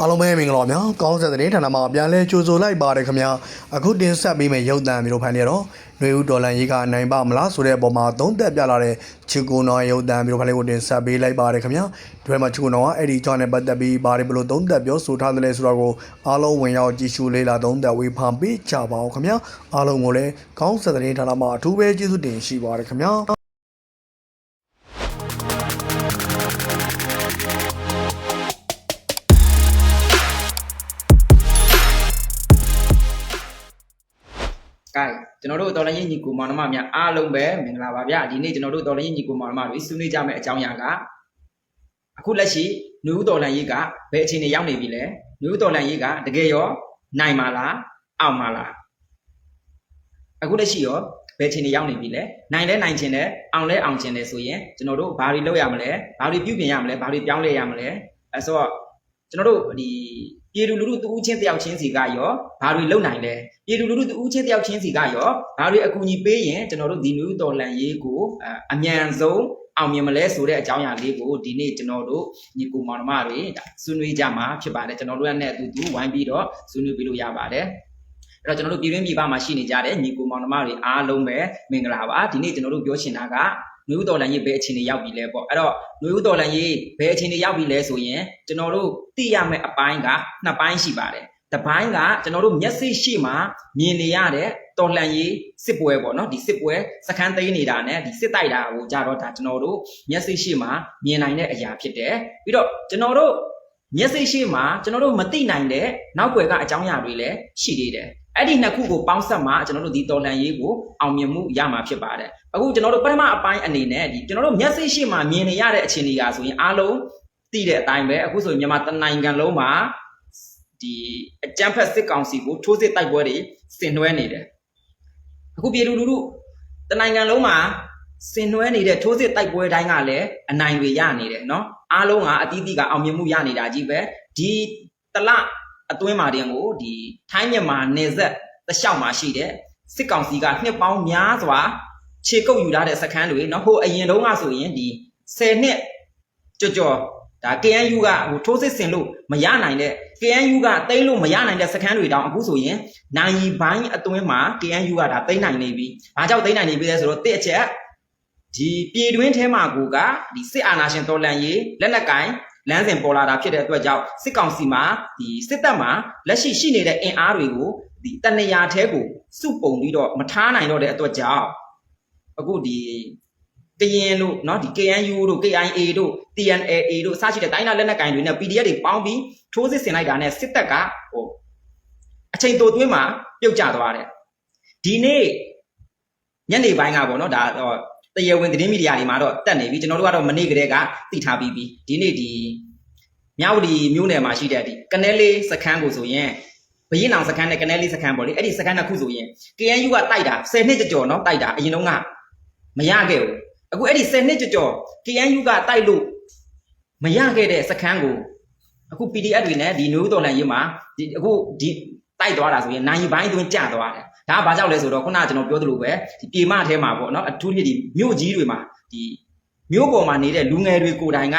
အားလုံးပဲမင်္ဂလာပါဗျာကောင်းဆက်တဲ့ဌာနမှာပြန်လဲကြိုဆိုလိုက်ပါတယ်ခင်ဗျာအခုတင်ဆက်ပေးမယ့်ရုပ်သံမျိုးဖိုင်နေတော့ຫນွေဦးဒေါ်လန်ရေးကနိုင်ပါမလားဆိုတဲ့အပေါ်မှာသုံးသက်ပြလာတဲ့ချီကိုနော်ရုပ်သံမျိုးဖိုင်လေးကိုတင်ဆက်ပေးလိုက်ပါတယ်ခင်ဗျာဒီဘက်မှာချီကိုနော်ကအဲ့ဒီကြောင့်နဲ့ပတ်သက်ပြီးဘာတွေဘလို့သုံးသက်ပြောဆိုထားတယ်လဲဆိုတော့ကိုအားလုံးဝင်ရောက်ကြည့်ရှုလေ့လာသုံးသက်ဝေဖန်ပေးကြပါအောင်ခင်ဗျာအားလုံးကိုလည်းကောင်းဆက်တဲ့ဌာနမှာအထူးပဲကျေးဇူးတင်ရှိပါတယ်ခင်ဗျာ လည်းညီကိုမောင်နှမများအားလုံးပဲမင်္ဂလာပါဗျာဒီနေ့ကျွန်တော်တို့တော်လည်းညီကိုမောင်နှမတွေဆွေးနွေးကြမယ့်အကြောင်းအရာကအခုလက်ရှိနူးတော်လန်ရေးကဘယ်အခြေအနေရောက်နေပြီလဲနူးတော်လန်ရေးကတကယ်ရောနိုင်မှာလားအောင်မှာလားအခုလက်ရှိရောဘယ်အခြေအနေရောက်နေပြီလဲနိုင်လဲနိုင်ခြင်းတယ်အောင်လဲအောင်ခြင်းတယ်ဆိုရင်ကျွန်တော်တို့ဘာတွေလုပ်ရမလဲဘာတွေပြုပြင်ရမလဲဘာတွေပြောင်းလဲရမလဲအဲဆိုတော့ကျွန်တော်တို့ဒီပြည်သူလူထုတူဦးချင်းတယောက်ချင်းစီကရောဘာတွေလုပ်နိုင်လဲ ပြည်သူလူထုတူဦးချင်းတယောက်ချင်းစီကရောဘာတွေအကူအညီပေးရင်ကျွန်တော်တို့ဒီနူးတော်လန်ရေးကိုအအမြန်ဆုံးအောင်မြင်မလဲဆိုတဲ့အကြောင်းအရာလေးကိုဒီနေ့ကျွန်တော်တို့ညီကိုမောင်နှမတွေဒါဆွေးနွေးကြမှာဖြစ်ပါတယ်ကျွန်တော်တို့နဲ့အတူတူဝိုင်းပြီးတော့ဆွေးနွေးပြီးလို့ရပါတယ်အဲ့တော့ကျွန်တော်တို့ပြည်တွင်းပြည်ပမှာရှိနေကြတဲ့ညီကိုမောင်နှမတွေအားလုံးပဲမင်္ဂလာပါဒီနေ့ကျွန်တော်တို့ပြောချင်တာကနွေဦးတော်လန်ရေးဘယ်အခြေအနေရောက်ပြီလဲပေါ့အဲ့တော့နွေဦးတော်လန်ရေးဘယ်အခြေအနေရောက်ပြီလဲဆိုရင်ကျွန်တော်တို့သိရမယ့်အပိုင်းကနှစ်ပိုင်းရှိပါတယ် တပိုင်းကကျွန်တော်တို့မျက်စိရှိမှမြင်နေရတဲ့တော်လှန်ရေးစစ်ပွဲပေါ့နော်ဒီစစ်ပွဲစခန်းသိမ်းနေတာနဲ့ဒီစစ်တိုက်တာကိုကြတော့ဒါကျွန်တော်တို့မျက်စိရှိမှမြင်နိုင်တဲ့အရာဖြစ်တယ်ပြီးတော့ကျွန်တော်တို့မျက်စိရှိမှကျွန်တော်တို့မသိနိုင်တဲ့နောက်ွယ်ကအကြောင်းအရာတွေလည်းရှိသေးတယ်အဲ့ဒီနှစ်ခုကိုပေါင်းစပ်မှကျွန်တော်တို့ဒီတော်လှန်ရေးကိုအောင်မြင်မှုရမှာဖြစ်ပါတယ်အခုကျွန်တော်တို့ပထမအပိုင်းအနေနဲ့ဒီကျွန်တော်တို့မျက်စိရှိမှမြင်နေရတဲ့အခြေအနေကဆိုရင်အားလုံးသိတဲ့အတိုင်းပဲအခုဆိုရင်မြန်မာတစ်နိုင်ငံလုံးမှာ ဒီအကြမ်းဖက်စစ်ကောင်စီကိုထိုးစစ်တိုက်ပွဲတွေဆင်နွှဲနေတယ်အခုပြည်သူလူထုတနိုင်ငံလုံးမှာဆင်နွှဲနေတဲ့ထိုးစစ်တိုက်ပွဲတိုင်းကလည်းအနိုင်တွေရနေတယ်เนาะအားလုံးကအတီးတီးကအောင်မြင်မှုရနေတာကြီးပဲဒီတလအတွင်းမှာတင်ကိုဒီထိုင်းမြန်မာနယ်စပ်တလျှောက်မှာရှိတဲ့စစ်ကောင်စီကနှစ်ပေါင်းများစွာခြေကုပ်ယူထားတဲ့စခန်းတွေเนาะဟိုအရင်တုန်းကဆိုရင်ဒီ10နှစ်ကြော်ကြော်ဒါ KNU ကဟိုထိုးစစ်ဆင်လို့မရနိုင်တဲ့ KNU ကတိမ့်လို့မရနိုင်တဲ့စခန်းတွေတောင်အခုဆိုရင်နိုင်ရီပိုင်းအတွင်းမှာ KNU ကဒါတိမ့်နိုင်နေပြီ။ဘာကြောင့်တိမ့်နိုင်နေပြီလဲဆိုတော့တစ်အချက်ဒီပြည်တွင်းထဲမှာကိုကဒီစစ်အာဏာရှင်တော်လှန်ရေးလက်နက်ကင်လမ်းစဉ်ပေါ်လာတာဖြစ်တဲ့အတွက်ကြောင့်စစ်ကောင်စီမှာဒီစစ်တပ်မှာလက်ရှိရှိနေတဲ့အင်အားတွေကိုဒီတဏှာထဲကိုစုပုံပြီးတော့မထားနိုင်တော့တဲ့အတွက်ကြောင့်အခုဒီ ကရင်တို့เนาะဒီ KNU တို့ KIA တို့ TNLA တို့အစရှိတဲ့တိုင်းနာလက်နက်ကင်တွေနဲ့ PDF တွေပေါင်းပြီး ထိုးစစ်ဆင်လိုက်တာနဲ့စစ်တပ်ကဟိုအချိန်တိုတွင်းမှာပြုတ်ကျသွားတယ်ဒီနေ့ညနေပိုင်းကပေါ့နော်ဒါတော့တရားဝင်သတင်းမီဒီယာတွေမှာတော့တက်နေပြီကျွန်တော်တို့ကတော့မနေ့ကတည်းကသိထားပြီးပြီဒီနေ့ဒီမြောက်ဒီမြို့နယ်မှာရှိတဲ့ဒီကနဲလေးစခန်းကိုဆိုရင်ဘရင်အောင်စခန်းနဲ့ကနဲလေးစခန်းပေါ့လေအဲ့ဒီစခန်းတစ်ခုဆိုရင် KNU ကတိုက်တာ10နှစ်ကြော်နော်တိုက်တာအရင်တုန်းကမရခဲ့ဘူး အခုအဲ့ဒီ10နှစ်ကြော် KNU ကတိုက်လို့မရခဲ့တဲ့စခန်းကိုအခု PDF တွေနဲ့ဒီနူးတော်လန်ရေးမှာဒီအခုဒီတိုက်သွားတာဆိုရင်နိုင်ပိုင်းသွင်းကျသွားတယ်ဒါကဘာကြောင့်လဲဆိုတော့ခုနကကျွန်တော်ပြောသလိုပဲဒီပြေမအထဲမှာပေါ့နော်အထူးဖြင့်ဒီမြို့ကြီးတွေမှာဒီမြို့ပေါ်မှာနေတဲ့လူငယ်တွေကိုယ်တိုင်က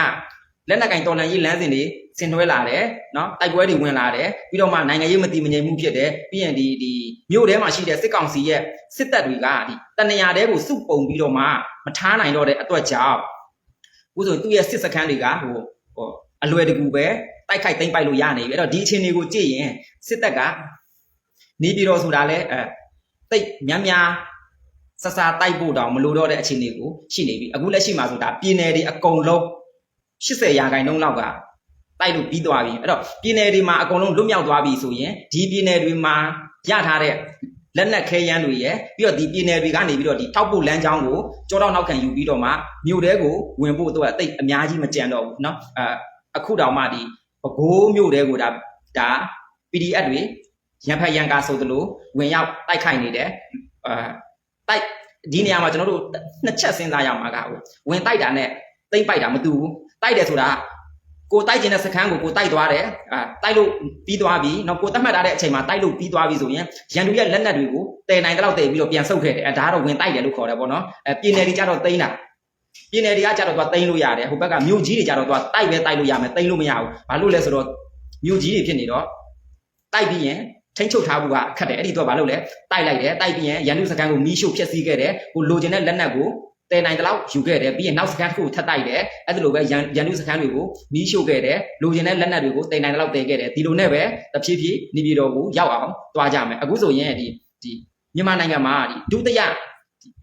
လက်နက်ကင်တော်လန်ရေးလမ်းစဉ်တွေဆင်နွှဲလာတယ်နော်တိုက်ပွဲတွေဝင်လာတယ်ပြီးတော့မှနိုင်ငံရေးမတည်မငြိမ်မှုဖြစ်တယ်ပြီးရင်ဒီဒီမြို့ထဲမှာရှိတဲ့စစ်ကောင်စီရဲ့စစ်တပ်တွေကဒီတဏှာတဲကိုစုပုံပြီးတော့မှမထားနိုင်တော့တဲ့အတွက်ကြောင့်ဥဆိုရင်သူ့ရဲ့စစ်စခန်းတွေကဟိုဟိုအလွယ်တကူပဲတိုက်ခိုက်သိမ်းပိုက်လို့ရနေပြီအဲ့တော့ဒီအခြေအနေကိုကြည့်ရင်စစ်တပ်ကနေပြည်တော်ဆိုတာလဲအဲတိတ်များများဆဆတိုက်ဖို့တောင်မလိုတော့တဲ့အခြေအနေကိုရှိနေပြီအခုလက်ရှိမှာဆိုတာပြည်နယ်တွေအကုန်လုံး 80ရာခိုင်နှုန်းလောက်ကတိုက်လို့ပြီးသွားပြီအဲ့တော့ပြည်နယ်တွေမှာအကုန်လုံးလွတ်မြောက်သွားပြီဆိုရင်ဒီပြည်နယ်တွေမှာရထားတဲ့လက်နက်ခဲယမ်းတွေရယ်ပြီးတော့ဒီပြည်နယ်တွေကနေပြီးတော့ဒီထောက်ပို့လမ်းကြောင်းကိုကြောတော့နောက်ခံယူပြီးတော့မှမြို့တဲကိုဝင်ဖို့တော့တိတ်အများကြီးမကြံတော့ဘူးเนาะအဲအခုတောင်မှဒီပဲခူးမြို့တဲကိုဒါဒါ PDF တွေရန်ဖက်ရန်ကာဆိုသလိုဝင်ရောက်တိုက်ခိုက်နေတယ်အဲတိုက်ဒီနေရာမှာကျွန်တော်တို့နှစ်ချက်စဉ်းစားရမှာကဟိုဝင်တိုက်တာနဲ့သိမ့်ပိုက်တာမတူဘူး တိုက်တယ်ဆိုတာကိုတိုက်ကျင်တဲ့စခန်းကိုကိုတိုက်သွားတယ်အာတိုက်လို့ပြီးသွားပြီနော်ကိုတတ်မှတ်ထားတဲ့အချိန်မှာတိုက်လို့ပြီးသွားပြီဆိုရင်ရန်သူရဲ့လက်နက်တွေကိုတည်နိုင်တဲ့လောက်တည်ပြီးတော့ပြန်ဆုတ်ခဲ့တယ်အဲဒါကတော့ဝင်တိုက်တယ်လို့ခေါ်တယ်ပေါ့နော်အဲပြည်နယ်တွေကြတော့သိမ်းတာပြည်နယ်တွေကကြတော့သူကသိမ်းလို့ရတယ်ဟိုဘက်ကမြို့ကြီးတွေကြတော့သူကတိုက်ပဲတိုက်လို့ရမယ်သိမ်းလို့မရဘူးဘာလို့လဲဆိုတော့မြို့ကြီးတွေဖြစ်နေတော့တိုက်ပြီးရင်ထိန်းချုပ်ထားဖို့ကခက်တယ်အဲ့ဒီတော့ဘာလုပ်လဲတိုက်လိုက်တယ်တိုက်ပြီးရင်ရန်သူစကန်ကိုမီးရှို့ဖျက်ဆီးခဲ့တယ်ဟိုလိုချင်တဲ့လက်နက်ကို တဲနိုင်တလောက်ယူခဲ့တယ်ပြီးရင်နောက်စကန်တစ်ခုကိုထပ်တိုက်တယ်အဲ့ဒါလိုပဲရန်ရန်သူစကန်တွေကိုမီးရှို့ခဲ့တယ်လိုချင်တဲ့လက်နက်တွေကိုတဲနိုင်တလောက်တဲခဲ့တယ်ဒီလိုနဲ့ပဲတဖြည်းဖြည်းနေပြည်တော်ကိုရောက်အောင်တွားကြမယ်အခုဆိုရင်ဒီဒီမြန်မာနိုင်ငံမှာဒီဒုတိယ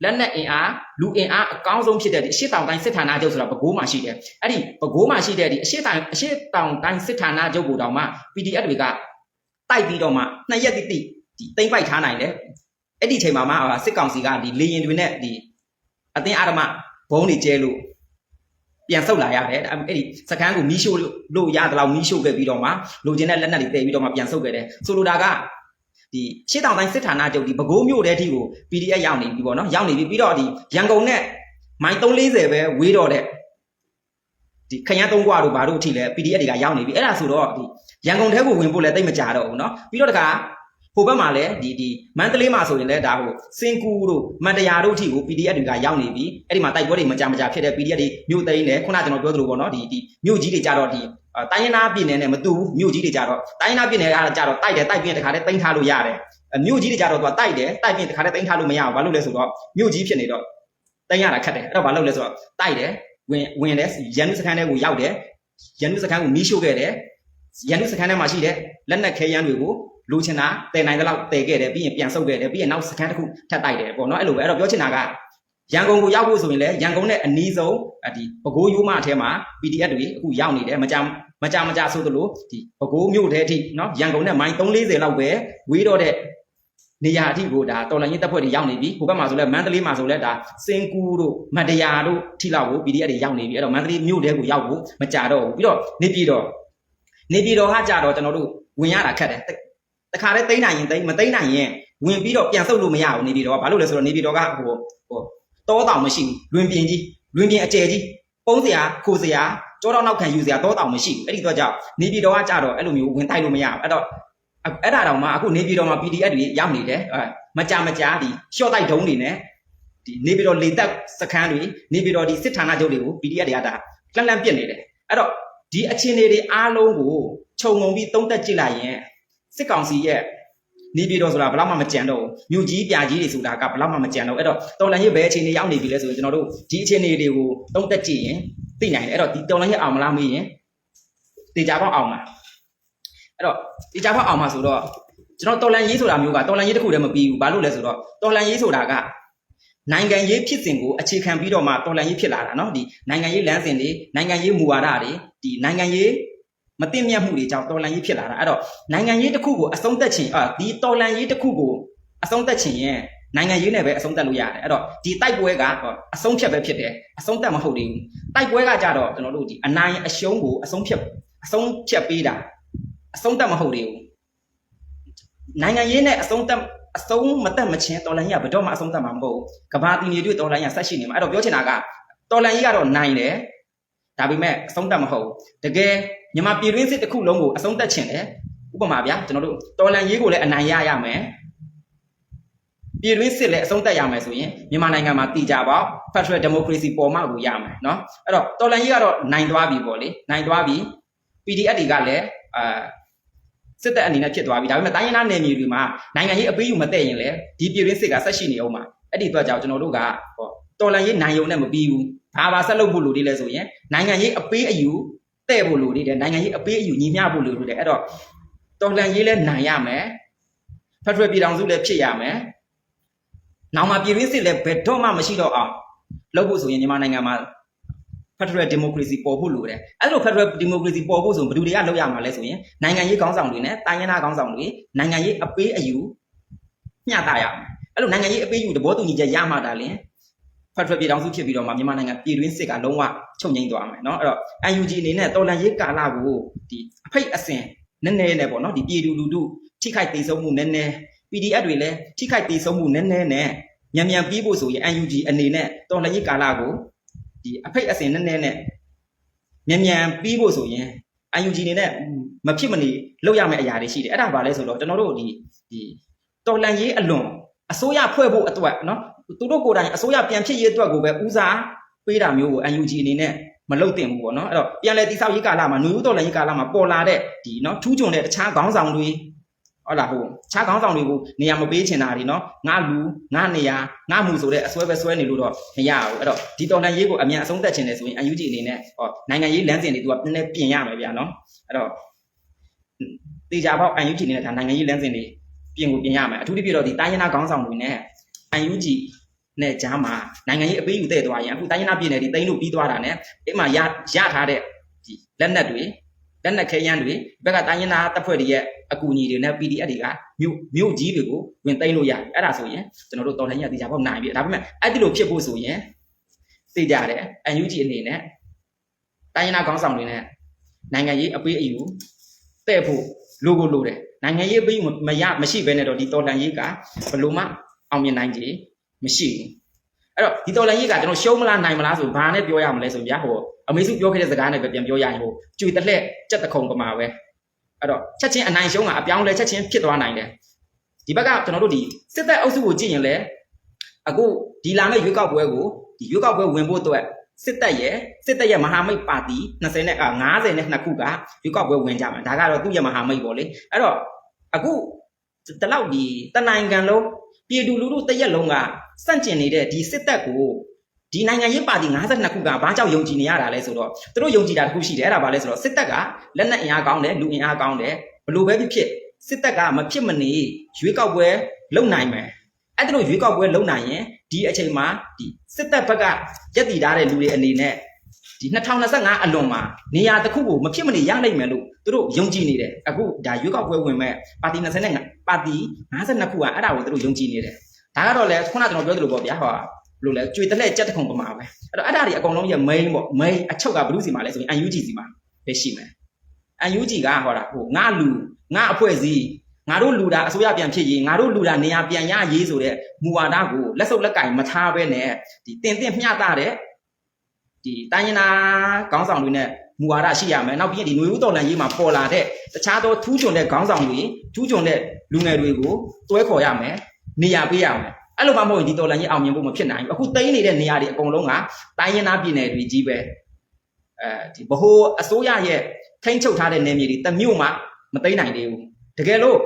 လက်နက်အင်အားလူအင်အားအကောင်းဆုံးဖြစ်တဲ့ဒီအရှိတောင်တိုင်းစစ်ဌာနချုပ်ဆိုတာပဲခူးမှာရှိတယ်အဲ့ဒီပဲခူးမှာရှိတဲ့ဒီအရှိတောင်အရှိတောင်တိုင်းစစ်ဌာနချုပ်ကိုတောင်မှ PDF တွေကတိုက်ပြီးတော့မှနှစ်ရက်တိတိဒီတိမ့်ပိုက်ထားနိုင်တယ်အဲ့ဒီချိန်မှာမှစစ်ကောင်စီကဒီလေရင်တွေနဲ့ဒီ အတင်းအာရမဘုံတွေကျဲလို့ပြန်ဆုတ်လာရတယ်အဲ့ဒီစကန်းကိုမီးရှို့လို့ရတဲ့လောက်မီးရှို့ခဲ့ပြီးတော့မှလိုချင်တဲ့လက်နက်တွေတည်ပြီးတော့မှပြန်ဆုတ်ခဲ့တယ်ဆိုလိုတာကဒီရှေ့တောင်တိုင်းစစ်ဌာနချုပ်ဒီပဲခူးမြို့တဲအထိကို PDF ရောက်နေပြီပေါ့နော်ရောက်နေပြီပြီးတော့ဒီရန်ကုန်နဲ့မိုင်340ပဲဝေးတော့တဲ့ဒီခရမ်းသုံးကွာတို့ဘာတို့အထိလဲ PDF တွေကရောက်နေပြီအဲ့ဒါဆိုတော့ဒီရန်ကုန်ထဲကိုဝင်ဖို့လည်းတိတ်မကြတော့ဘူးเนาะပြီးတော့တခါ ဟိုဘက်မှာလည်းဒီဒီမန္တလေးမှာဆိုရင်လည်းဒါဟိုစင်ကူတို့မန္တရာတို့အထိကို PDF တွေကရောက်နေပြီအဲ့ဒီမှာတိုက်ပွဲတွေမကြမကြဖြစ်တဲ့ PDF တွေမြို့သိမ်းတယ်ခုနကျွန်တော်ပြောသလိုပေါ့နော်ဒီဒီမြို့ကြီးတွေကြတော့ဒီအာတိုင်းရင်းသားပြည်နယ်နဲ့မတူဘူးမြို့ကြီးတွေကြတော့တိုင်းရင်းသားပြည်နယ်ကကြတော့တိုက်တယ်တိုက်ပြီးရင်တခါတည်းတိမ့်ထားလို့ရတယ်အမြို့ကြီးတွေကြတော့သူကတိုက်တယ်တိုက်ပြီးရင်တခါတည်းတိမ့်ထားလို့မရဘူးဘာလို့လဲဆိုတော့မြို့ကြီးဖြစ်နေတော့တိမ့်ရတာခက်တယ်အဲ့တော့ဘာလို့လဲဆိုတော့တိုက်တယ်ဝင်ဝင်တယ်ရန်သူစခန်းထဲကိုရောက်တယ်ရန်သူစခန်းကိုမီးရှို့ခဲ့တယ်ရန်သူစခန်းထဲမှာရှိတဲ့လက်နက်ခဲယမ်းတွေကို လူချင်တာတည်နိုင်တဲ့လောက်တည်ခဲ့တယ်ပြီးရင်ပြန်ဆုတ်ခဲ့တယ်ပြီးရင်နောက်စခန်းတစ်ခုထပ်တိုက်တယ်ပေါ့နော်အဲ့လိုပဲအဲ့တော့ပြောချင်တာကရန်ကုန်ကိုရောက်ဖို့ဆိုရင်လည်းရန်ကုန်နဲ့အနီးဆုံးအဒီပဲခူးရိုးမအထဲမှာ PDF တွေအခုရောက်နေတယ်မကြမကြမကြဆိုသလိုဒီပဲခူးမြို့ထဲအထိနော်ရန်ကုန်နဲ့မိုင်340လောက်ပဲဝေးတော့တဲ့နေရာအထိကိုဒါတော်လိုင်းရေးတပ်ဖွဲ့တွေရောက်နေပြီဟိုဘက်မှာဆိုလဲမန္တလေးမှာဆိုလဲဒါစင်ကူတို့မန္တရာတို့ထိလောက်ကို PDF တွေရောက်နေပြီအဲ့တော့မန္တလေးမြို့ထဲကိုရောက်ဖို့မကြတော့ဘူးပြီးတော့နေပြည်တော်နေပြည်တော်ကကြတော့ကျွန်တော်တို့ဝင်ရတာခက်တယ် တခါတည်းသိမ်းနိုင်ရင်သိမ်းမသိမ်းနိုင်ရင်ဝင်ပြီးတော့ပြန်ဆုတ်လို့မရဘူးနေပြည်တော်ကဘာလို့လဲဆိုတော့နေပြည်တော်ကဟိုဟိုတောတောင်မရှိဘူးလွင်ပြင်ကြီးလွင်ပြင်အကျယ်ကြီးပုံးစရာခိုစရာကြောတော့နောက်ခံယူစရာတောတောင်မရှိဘူးအဲ့ဒီတော့ကြောင့်နေပြည်တော်ကကြတော့အဲ့လိုမျိုးဝင်တိုက်လို့မရဘူးအဲ့တော့အဲ့ဒါတောင်မှအခုနေပြည်တော်မှာ PDF တွေရောက်နေတယ်အဲမကြမကြဒီ short တိုက်ဒုံးတွေနဲ့ဒီနေပြည်တော်လေတပ်စခန်းတွေနေပြည်တော်ဒီစစ်ဌာနချုပ်တွေကို PDF တွေကဒါလှမ်းလှမ်းပြစ်နေတယ်အဲ့တော့ဒီအခြေအနေတွေအားလုံးကိုခြုံငုံပြီးသုံးသက်ကြည့်လိုက်ရင် စစ်ကောင်စီရဲ့နေပြည်တော်ဆိုတာဘယ်တော့မှမကြံတော့ဘူးမြို့ကြီးပြကြီးတွေဆိုတာကဘယ်တော့မှမကြံတော့ဘူးအဲ့တော့တော်လန်ရေးဘယ်အခြေအနေရောက်နေပြီလဲဆိုရင်ကျွန်တော်တို့ဒီအခြေအနေတွေကိုသုံးသက်ကြည့်ရင်သိနိုင်တယ်အဲ့တော့ဒီတော်လန်ရေးအောင်မလားမေးရင်တေချာပေါက်အောင်မှာအဲ့တော့တေချာပေါက်အောင်မှာဆိုတော့ကျွန်တော်တော်လန်ရေးဆိုတာမျိုးကတော်လန်ရေးတစ်ခုတည်းမပြီးဘူးဘာလို့လဲဆိုတော့တော်လန်ရေးဆိုတာကနိုင်ငံရေးဖြစ်စဉ်ကိုအခြေခံပြီးတော့မှတော်လန်ရေးဖြစ်လာတာเนาะဒီနိုင်ငံရေးလမ်းစဉ်တွေနိုင်ငံရေးမူဝါဒတွေဒီနိုင်ငံရေး မသိမြတ်မှုတွေကြောင့်တော်လန်ရေးဖြစ်လာတာအဲ့တော့နိုင်ငံရေးတစ်ခုကိုအဆုံးသတ်ခြင်းအာဒီတော်လန်ရေးတစ်ခုကိုအဆုံးသတ်ခြင်းရဲ့နိုင်ငံရေးနဲ့ပဲအဆုံးသတ်လို့ရတယ်အဲ့တော့ဒီတိုက်ပွဲကအဆုံးဖြတ်ပဲဖြစ်တယ်အဆုံးသတ်မဟုတ်သေးဘူးတိုက်ပွဲကကြတော့ကျွန်တော်တို့ဒီအနိုင်အရှုံးကိုအဆုံးဖြတ်အဆုံးဖြတ်ပေးတာအဆုံးသတ်မဟုတ်သေးဘူးနိုင်ငံရေးနဲ့အဆုံးသတ်အဆုံးမတက်မချင်းတော်လန်ကြီးကဘယ်တော့မှအဆုံးသတ်မှာမဟုတ်ဘူးကဘာတီနေတွေ့တော်လန်ကြီးကဆက်ရှိနေမှာအဲ့တော့ပြောချင်တာကတော်လန်ကြီးကတော့နိုင်တယ်ဒါပေမဲ့အဆုံးသတ်မဟုတ်ဘူးတကယ် မြန်မာပြည်တွင်းစစ်တစ်ခုလုံးကိုအဆုံးသတ်ချင်တယ်ဥပမာဗျာကျွန်တော်တို့တော်လန်ရေးကိုလည်းအနိုင်ရရမယ်ပြည်တွင်းစစ်လည်းအဆုံးသတ်ရမယ်ဆိုရင်မြန်မာနိုင်ငံမှာတည်ကြပေါ့ Federal Democracy ပေါ်မှကိုရမယ်เนาะအဲ့တော့တော်လန်ရေးကတော့နိုင်သွားပြီပေါ့လေနိုင်သွားပြီ PDF တွေကလည်းအာစစ်တပ်အနေနဲ့ဖြစ်သွားပြီဒါပေမဲ့တိုင်းရင်းသားနယ်မြေတွေမှာနိုင်ငံရေးအပေးယူမတည့်ရင်လည်းဒီပြည်တွင်းစစ်ကဆက်ရှိနေအောင်မှာအဲ့ဒီအတွက်ကြောင့်ကျွန်တော်တို့ကဟောတော်လန်ရေးနိုင်ရုံနဲ့မပြီးဘူးဘာပါဆက်လုပ်ဖို့လိုသေးလဲဆိုရင်နိုင်ငံရေးအပေးအယူ တဲ့ဖို့လိုသေးတယ်နိုင်ငံရေးအပေးအယူညီမျှဖို့လိုသေးတယ်အဲ့တော့တော်လန်ရေးလည်းနိုင်ရမယ်ဖက်ဒရယ်ပြည်ထောင်စုလည်းဖြစ်ရမယ်နောက်မှပြည်တွင်းစစ်လည်းဘယ်တော့မှမရှိတော့အောင်လုပ်ဖို့ဆိုရင်မြန်မာနိုင်ငံမှာ Federal Democracy ပေါ်ဖို့လိုတယ်အဲ့လို Federal Democracy ပေါ်ဖို့ဆိုဘယ်သူတွေကလုပ်ရမှာလဲဆိုရင်နိုင်ငံရေးခေါင်းဆောင်တွေနဲ့တိုင်းရင်းသားခေါင်းဆောင်တွေနိုင်ငံရေးအပေးအယူမျှတရမယ်အဲ့လိုနိုင်ငံရေးအပေးအယူသဘောတူညီချက်ရမှတာလင် Federal ပြည်ထောင်စုဖြစ်ပြီးတော့မှမြန်မာနိုင်ငံပြည်တွင်းစစ်ကလုံးဝချုပ်ငိမ့်သွားမယ်เนาะအဲ့တော့ UNG အနေနဲ့တော်လန်ရေးကာလကိုဒီအဖိတ်အစင်နည်းနည်းနဲ့ပေါ့เนาะဒီပြည်သူလူထုထိခိုက်ဒေဆုံးမှုနည်းနည်း PDF တွေလည်းထိခိုက်ဒေဆုံးမှုနည်းနည်းနဲ့မြန်မြန်ပြီးဖို့ဆိုရင် UNG အနေနဲ့တော်လန်ရေးကာလကိုဒီအဖိတ်အစင်နည်းနည်းနဲ့မြန်မြန်ပြီးဖို့ဆိုရင် UNG အနေနဲ့မဖြစ်မနေလုပ်ရမယ့်အရာတွေရှိတယ်အဲ့ဒါဘာလဲဆိုတော့ကျွန်တော်တို့ဒီဒီတော်လန်ရေးအလွန်အစိုးရဖွဲ့ဖို့အတွက်เนาะ သူတို့ကိုယ်တိုင်အစိုးရပြန်ဖြစ်ရေးအတွက်ကိုပဲဦးစားပေးတာမျိုးကို UNG အနေနဲ့မလုတ်တင်ဘူးပေါ့နော်အဲ့တော့ပြန်လဲတိဆောက်ရေးကာလမှာຫນွေဦးတော်လည်းရေးကာလမှာပေါ်လာတဲ့ဒီနော်ထူးချွန်တဲ့တခြားခေါင်းဆောင်တွေဟုတ်လားဟိုတခြားခေါင်းဆောင်တွေကိုနေရာမပေးချင်တာတွေနော်ငါလူငါနေရာငါမှုဆိုတဲ့အစွဲပဲစွဲနေလို့တော့မရဘူးအဲ့တော့ဒီတော်လည်းရေးကိုအမြန်အဆုံးသတ်ချင်တယ်ဆိုရင် UNG အနေနဲ့ဟောနိုင်ငံရေးလမ်းစဉ်တွေသူကနည်းနည်းပြင်ရမယ်ဗျာနော်အဲ့တော့တေချာပေါက် UNG အနေနဲ့ဒါနိုင်ငံရေးလမ်းစဉ်တွေပြင်ကိုပြင်ရမယ်အထူးသဖြင့်တော့ဒီတိုင်းရင်းသားခေါင်းဆောင်တွေနဲ့ UNG နဲ့ဂျားမှာနိုင်ငံရေးအပေးယူတဲ့သွားရင်အခုတိုင်းရင်းသားပြည်နယ်တွေတိန်းလို့ပြီးသွားတာနဲ့အဲ့မှာရရထားတဲ့ဒီလက်နက်တွေလက်နက်ခဲယမ်းတွေဘက်ကတိုင်းရင်းသားတပ်ဖွဲ့တွေရဲ့အကူအညီတွေနဲ့ PDF တွေကမြို့မြို့ကြီးတွေကိုဝင်သိမ်းလို့ရတယ်အဲ့ဒါဆိုရင်ကျွန်တော်တို့တော်လှန်ရေးအတေချာပေါက်နိုင်ပြီဒါပေမဲ့အဲ့ဒီလိုဖြစ်ဖို့ဆိုရင်သိကြတယ် UNG အနေနဲ့တိုင်းရင်းသားခေါင်းဆောင်တွေနဲ့နိုင်ငံရေးအပေးအယူတဲ့ဖို့လိုကိုလိုတယ်နိုင်ငံရေးအပေးအယူမရမရှိဘဲနဲ့တော့ဒီတော်လှန်ရေးကဘယ်လိုမှ အောင်မြင်နိုင်ကြမရှိဘူးအဲ့တော့ဒီတော်လိုင်းကြီးကကျွန်တော်ရှုံးမလားနိုင်မလားဆိုဘာနဲ့ပြောရမလဲဆိုရင်ဗျာဟိုအမေစုပြောခဲ့တဲ့စကားနဲ့ပဲပြန်ပြောရရင်ဟိုကျွေတလှက်ကြက်တခုံပမာပဲအဲ့တော့ချက်ချင်းအနိုင်ရှုံးကအပြောင်းလဲချက်ချင်းဖြစ်သွားနိုင်တယ်ဒီဘက်ကကျွန်တော်တို့ဒီစစ်တပ်အုပ်စုကိုကြည့်ရင်လည်းအခုဒီလာမယ့်ရွေးကောက်ပွဲကိုဒီရွေးကောက်ပွဲဝင်ဖို့အတွက်စစ်တပ်ရဲ့စစ်တပ်ရဲ့မဟာမိတ်ပါတီ20နဲ့50နဲ့2ခုကရွေးကောက်ပွဲဝင်ကြမှာဒါကတော့သူ့ရဲ့မဟာမိတ်ပေါ့လေအဲ့တော့အခုတလောက်ဒီတနိုင်ငံလုံး ပြည်သူလူထုတရက်လုံးကစန့်ကျင်နေတဲ့ဒီစစ်တပ်ကိုဒီနိုင်ငံရေးပါတီ52ခုကဘာကြောင့်ယုံကြည်နေရတာလဲဆိုတော့သူတို့ယုံကြည်တာတစ်ခုရှိတယ်အဲ့ဒါဘာလဲဆိုတော့စစ်တပ်ကလက်နက်အင်အားကောင်းတယ်လူအင်အားကောင်းတယ်ဘလို့ပဲဖြစ်ဖြစ်စစ်တပ်ကမဖြစ်မနေရွေးကောက်ပွဲလုပ်နိုင်မယ်အဲ့ဒါလို့ရွေးကောက်ပွဲလုပ်နိုင်ရင်ဒီအချိန်မှာဒီစစ်တပ်ဘက်ကရက်တည်ထားတဲ့လူတွေအနေနဲ့ ဒီ2025အလွန်မှာနေရာတစ်ခုကိုမဖြစ်မနေရနိုင်မယ်လို့သူတို့ယုံကြည်နေတယ်အခုဒါရွေးကောက်ပွဲဝင်မဲ့ပါတီ25ပါတီ52ခုကအဲ့ဒါကိုသူတို့ယုံကြည်နေတယ်ဒါကတော့လေခုနကျွန်တော်ပြောသလိုပေါ့ဗျာဟောဘယ်လိုလဲကြွေတက်လက်ကြက်တခုံပမာပဲအဲ့တော့အဲ့ဒါတွေအကုန်လုံးရဲ့ main ပေါ့ main အချုပ်ကဘယ်သူစီမှာလဲဆိုရင် UNG စီမှာပဲရှိမယ် UNG ကဟောတာဟိုငါလူငါအဖွဲ့အစည်းငါတို့လူတာအစိုးရပြန်ဖြစ်ရေးငါတို့လူတာနေရာပြန်ရရေးဆိုတဲ့မူဝါဒကိုလက်စုပ်လက်ကင်မထားဘဲနဲ့ဒီတင်တင်မျှတာတဲ့ ဒီတိုင်းရင်းသားခေါင်းဆောင်တွေနဲ့မူဝါဒရှိရမယ်နောက်ပြီးရင်ဒီຫນွေဦးတော်လန်ရေးမှာပေါ်လာတဲ့တခြားသောထူးချွန်တဲ့ခေါင်းဆောင်တွေထူးချွန်တဲ့လူငယ်တွေကိုတွဲခေါ်ရမယ်နေရာပေးရမယ်အဲ့လိုမှမဟုတ်ရင်ဒီတော်လန်ကြီးအောင်မြင်ဖို့မဖြစ်နိုင်ဘူးအခုတိန်းနေတဲ့နေရာတွေအကုန်လုံးကတိုင်းရင်းသားပြည်နယ်တွေကြီးပဲအဲဒီဘ ਹੁ အစိုးရရဲ့ထိန်းချုပ်ထားတဲ့နယ်မြေတွေတစ်မြို့မှမသိမ်းနိုင်သေးဘူးတကယ်လို့